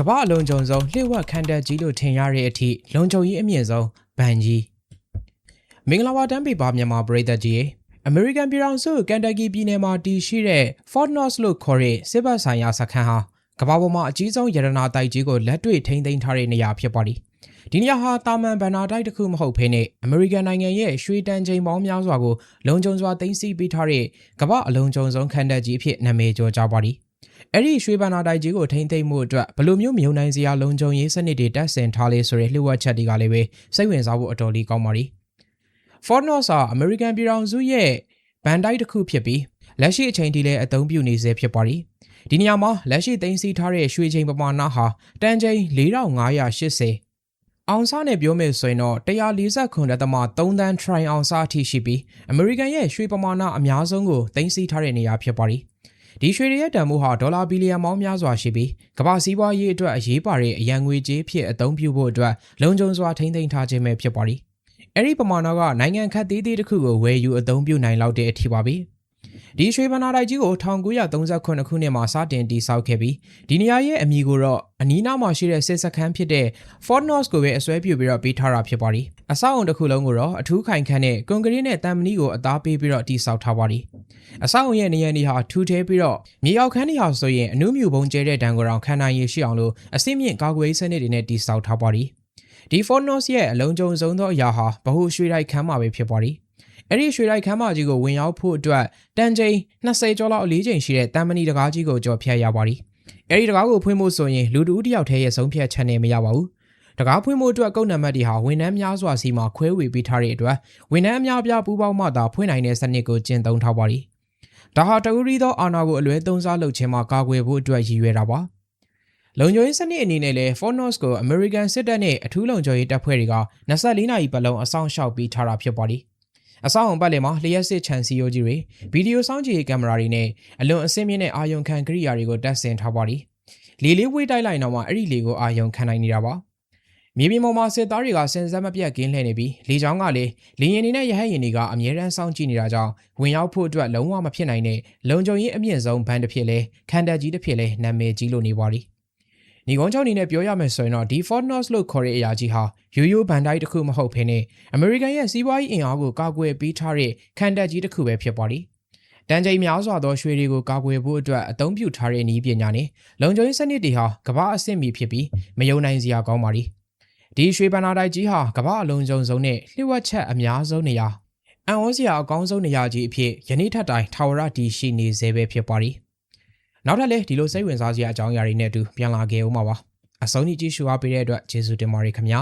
ကမ္ဘာအလုံးစုံဆုံးလျှို့ဝှက်ခန္ဓာကြီးလို့ထင်ရတဲ့အထိလုံခြုံရေးအမြင့်ဆုံးဗန်ကြီးမင်္ဂလာပါတမ်းပေပါမြန်မာပရိသတ်ကြီးရေအမေရိကန်ပြည်ထောင်စုကန်တက်ကီပြည်နယ်မှာတည်ရှိတဲ့ Fort Knox လို့ခေါ်တဲ့စစ်ဘက်ဆိုင်ရာစခန်းဟာကမ္ဘာပေါ်မှာအကြီးဆုံးရတနာတိုက်ကြီးကိုလက်တွေ့ထိန်းသိမ်းထားတဲ့နေရာဖြစ်ပါသည်ဒီနေရာဟာတာမန်ဗန်နာတိုက်တစ်ခုမဟုတ်ဘဲနဲ့အမေရိကန်နိုင်ငံရဲ့ရွှေတန်ချိန်ပေါင်းများစွာကိုလုံခြုံစွာသိမ်းဆည်းပေးထားတဲ့ကမ္ဘာအလုံးစုံဆုံးခန္ဓာကြီးအဖြစ်နာမည်ကျော်ကြပါသည် အဲ့ဒီရွှေဘန်နာတိုက်ကြီးကိုထိန်းသိမ်းမှုအတွက်ဘယ်လိုမျိုးမြုံနိုင်စရာလုံခြုံရေးစနစ်တွေတပ်ဆင်ထားလဲဆိုတဲ့လှုပ်ဝက်ချက်တွေကလည်းပဲစိတ်ဝင်စားဖို့အတော်လေးကောင်းပါသည် Fort Knox ဟာအမေရိကန်ပြည်ထောင်စုရဲ့ဗန်တိုက်တစ်ခုဖြစ်ပြီးလက်ရှိအချိန်ထိလည်းအသုံးပြုနေဆဲဖြစ်ပါသည်ဒီနေရာမှာလက်ရှိသိမ်းဆည်းထားတဲ့ရွှေချိန်ပမာဏဟာတန်ချိန်4580အောင်စားနဲ့ပြောမယ်ဆိုရင်တော့149.3တန်း try အောင်စားအထိရှိပြီးအမေရိကန်ရဲ့ရွှေပမာဏအများဆုံးကိုသိမ်းဆည်းထားတဲ့နေရာဖြစ်ပါသည် ဒီရွှေတွေရဲ့တန်ဖိုးဟာဒေါ်လာဘီလီယံပေါင်းများစွာရှိပြီးကမ္ဘာစည်းပွားရေးအတွက်အရေးပါတဲ့အရန်ငွေကြေးဖြစ်အသုံးပြုဖို့အတွက်လုံခြုံစွာထိန်းသိမ်းထားခြင်းပဲဖြစ်ပါသည်အဲ့ဒီပမာဏကနိုင်ငံခတ်သေးသေးတစ်ခုကိုဝယ်ယူအသုံးပြုနိုင်လောက်တဲ့အထိပါပဲ ဒီရွှေဘဏ္ဍာတိုက်ကြီးကို1938ခုနှစ်မှာစတင်တည်ဆောက်ခဲ့ပြီးဒီနေရာရဲ့အမည်ကိုတော့အနီးနားမှာရှိတဲ့စစ်စခန်းဖြစ်တဲ့ Fort Knox ကိုပဲအစွဲပြုပြီးတော့ပေးထားတာဖြစ်ပါသည်အဆောက်အုံတစ်ခုလုံးကိုတော့အထူးခိုင်ခန့်တဲ့ကွန်ကရစ်နဲ့တံမဏိကိုအသားပေးပြီးတော့တည်ဆောက်ထားပါသည်အဆောက်အုံရဲ့နေရာနေဟာထူထဲပြီးတော့မြေအောက်ခန်းတွေဟာဆိုရင်အနုမြူပုံကျဲတဲ့တံကိုယ်တော်ခန္ဓာရည်ရှိအောင်လို့အစိမ့်မြင့်ကာကွယ်ရေးစနစ်တွေနဲ့တည်ဆောက်ထားပါသည်ဒီ Fort Knox ရဲ့အလုံးစုံဆုံးသောအရာဟာဗဟုရွှေတိုက်ခန်းမှာပဲဖြစ်ပါသည် အဲ့ဒီရွှေတိုက်ခန်းမကြီးကိုဝင်ရောက်ဖို့အတွက်တန်ချိန်20ကျော်လောက်အလေးချိန်ရှိတဲ့တမ်မဏီတကားကြီးကိုကြော်ဖြတ်ရပါသည်အဲ့ဒီတကားကိုဖွင့်ဖို့ဆိုရင်လူတူတစ်ယောက်တည်းရဲ့ဆုံးဖြတ်ချက်နဲ့မရပါဘူးတကားဖွင့်ဖို့အတွက်ကုတ်နံပါတ်တွေဟာဝန်ထမ်းများစွာစီမှာခွဲဝေပေးထားတဲ့အတွက်ဝန်ထမ်းအများပြားပူးပေါင်းမှသာဖွင့်နိုင်တဲ့စနစ်ကိုကျင့်သုံးထားပါသည်ဒါဟာတကူရီသောအာဏာကိုအလွဲသုံးစားလုပ်ခြင်းမှာကာကွယ်ဖို့အတွက်ရည်ရွယ်တာပါလုံခြုံရေးစနစ်အနေနဲ့လည်း Fornos ကို American စစ်တပ်နဲ့အထူးလုံခြုံရေးတပ်ဖွဲ့တွေက24နာရီပတ်လုံးအဆောင်ရှောက်ပြီးထားတာဖြစ်ပါသည် အဆောင်အုံပတ်လည်မှာလျှက်စစ်ချန်စီယိုကြီးတွေဗီဒီယိုစောင့်ကြည့်ရေးကင်မရာတွေနဲ့အလွန်အဆင့်မြင့်တဲ့အာယုံခံကိရိယာတွေကိုတပ်ဆင်ထားပါသည်လေလေးဝေးတိုက်လိုက်တော့မှအဲ့ဒီလေကိုအာယုံခံနိုင်နေတာပါမြေပြင်ပေါ်မှာစစ်သားတွေကစင်စက်မပြတ်ကင်းလှည့်နေပြီးလေကြောင်းကလည်းလေရင်တွေနဲ့ရဟတ်ရင်တွေကအမြဲတမ်းစောင့်ကြည့်နေတာကြောင့်ဝင်ရောက်ဖို့အတွက်လုံးဝမဖြစ်နိုင်တဲ့လုံခြုံရေးအမြင့်ဆုံးဘဏ်တစ်ဖြစ်လဲခန္ဓာကြီးတစ်ဖြစ်လဲနာမည်ကြီးလို့နေပါသည် ညီကုန်းချောင်းအနေနဲ့ပြောရမယ်ဆိုရင်တော့ဒီ Fort Knox လို့ခေါ်တဲ့အရာကြီးဟာရိုးရိုးဘန်တိုင်းတစ်ခုမဟုတ်ဘဲနဲ့အမေရိကန်ရဲ့စီးပွားရေးအင်အားကိုကာကွယ်ပေးထားတဲ့ခံတပ်ကြီးတစ်ခုပဲဖြစ်ပါသည်တန်ချိန်များစွာသောရွှေတွေကိုကာကွယ်ဖို့အတွက်အသုံးပြုထားတဲ့နည်းပညာနဲ့လုံခြုံရေးစနစ်တွေဟာကမ္ဘာအဆင့်မီဖြစ်ပြီးမယုံနိုင်စရာကောင်းပါသည်ဒီရွှေဘန်နာတိုက်ကြီးဟာကမ္ဘာအလုံးစုံဆုံးနဲ့လျှို့ဝှက်ချက်အများဆုံးနေရာအန်ဝစရာအကောင်းဆုံးနေရာကြီးအဖြစ်ယနေ့ထက်တိုင်ထာဝရတည်ရှိနေစေပဲဖြစ်ပါသည် နောက်ထပ်လည်းဒီလိုစိတ်ဝင်စားစရာအကြောင်းအရာတွေနဲ့အတူပြန်လာခဲ့ဦးမှာပါအဆုံးထိကြည့်ရှုအားပေးတဲ့အတွက်ကျေးဇူးတင်ပါတယ်ခင်ဗျာ